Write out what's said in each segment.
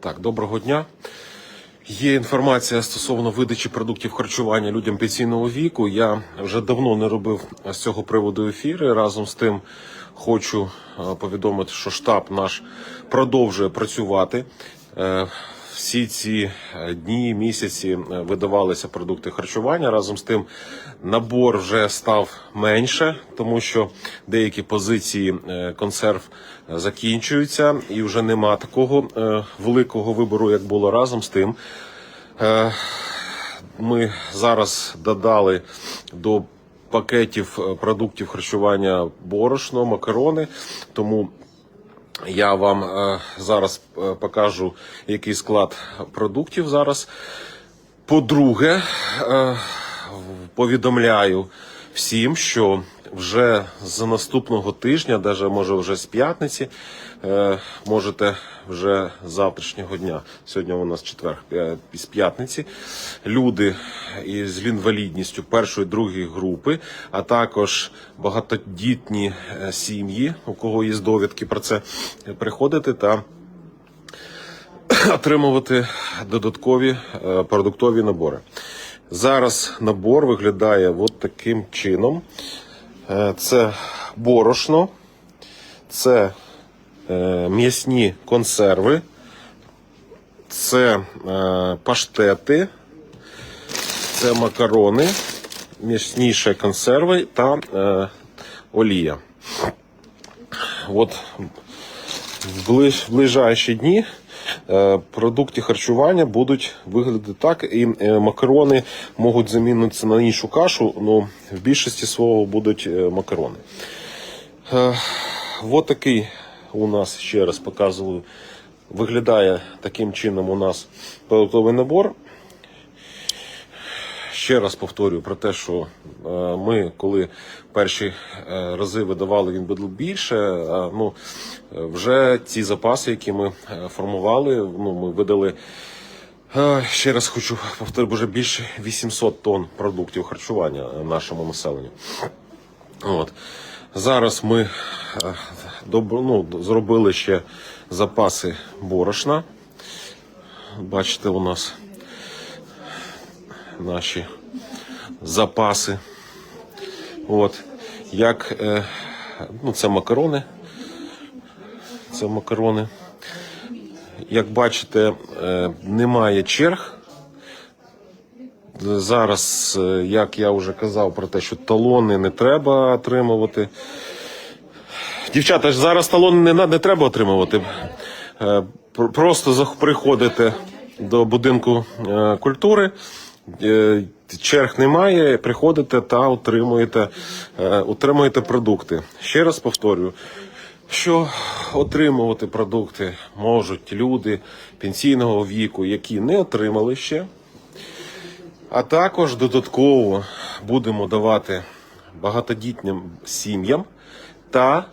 Так, доброго дня. Є інформація стосовно видачі продуктів харчування людям пенсійного віку. Я вже давно не робив з цього приводу ефіри. Разом з тим хочу е, повідомити, що штаб наш продовжує працювати. Всі ці е, дні, місяці е, видавалися продукти харчування. Разом з тим набор вже став менше, тому що деякі позиції е, консерв закінчуються, і вже нема такого великого вибору, як було разом з тим. Ми зараз додали до пакетів продуктів харчування борошно, макарони, тому я вам е, зараз е, покажу, який склад продуктів зараз. По-друге, е, повідомляю всім, що вже з наступного тижня, навіть може вже з п'ятниці, е, можете вже з завтрашнього дня, сьогодні у нас четвер, е, з п'ятниці, люди із інвалідністю першої другої групи, а також багатодітні е, сім'ї, у кого є довідки про це, приходити та отримувати додаткові продуктові набори. Зараз набор виглядає от таким чином. Е, Це борошно, це е, м'ясні консерви, це е, паштети, це макарони, м'ясніші консерви та олія. От в ближайші дні продукти харчування будуть виглядати так, і е, макарони можуть замінитися на іншу кашу, але в більшості свого будуть е, макарони. Ось такий у нас ще раз показую. Виглядає таким чином у нас продуктовий набор. Ще раз повторюю про те, що е, ми, коли перші е, рази видавали, він був більше. Ну е, вже ці запаси, які ми формували, ну ми видали. Ще раз хочу повторити, вже більше 800 тонн продуктів харчування нашому населенню. От. Зараз ми ну, зробили ще запаси борошна. Бачите, у нас наші запаси. От. Як, е, ну, це макарони. Це макарони. Як бачите, е, немає черг. Зараз, е, як я вже казав про те, що талони не треба отримувати. Дівчата, зараз талони не, не треба отримувати. Просто приходите до будинку культури, черг немає, приходите та отримуєте, е, отримуєте продукти. Ще раз повторюю, що отримувати продукти можуть люди пенсійного віку, які не отримали ще. А також додатково будемо давати багатодітним сім'ям та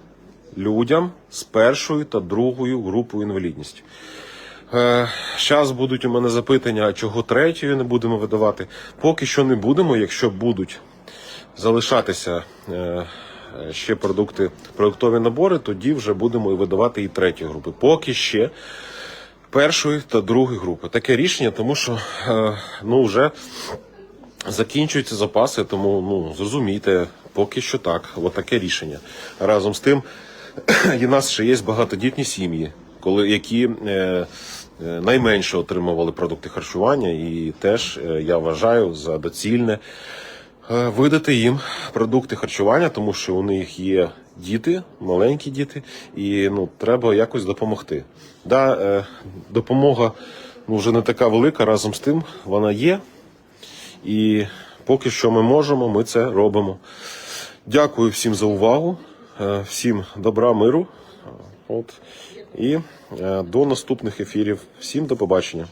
людям з першою та другою групою інвалідності. Зараз будуть у мене запитання, а чого третьою не будемо видавати. Поки що не будемо, якщо будуть залишатися е, ще продукти, продуктові набори, тоді вже будемо і видавати і третю групи. Поки ще першої та другої групи. Таке рішення, тому що е, ну вже закінчуються запаси, тому ну зрозумійте, поки що так. От таке рішення. Разом з тим, і нас ще є багатодітні сім'ї, коли які е, е, найменше отримували продукти харчування, і теж е, я вважаю за доцільне видати їм продукти харчування, тому що у них є діти, маленькі діти, і ну треба якось допомогти. Да, допомога ну, вже не така велика, разом з тим вона є. І поки що ми можемо, ми це робимо. Дякую всім за увагу, всім добра, миру. От. І е, до наступних ефірів. Всім до побачення.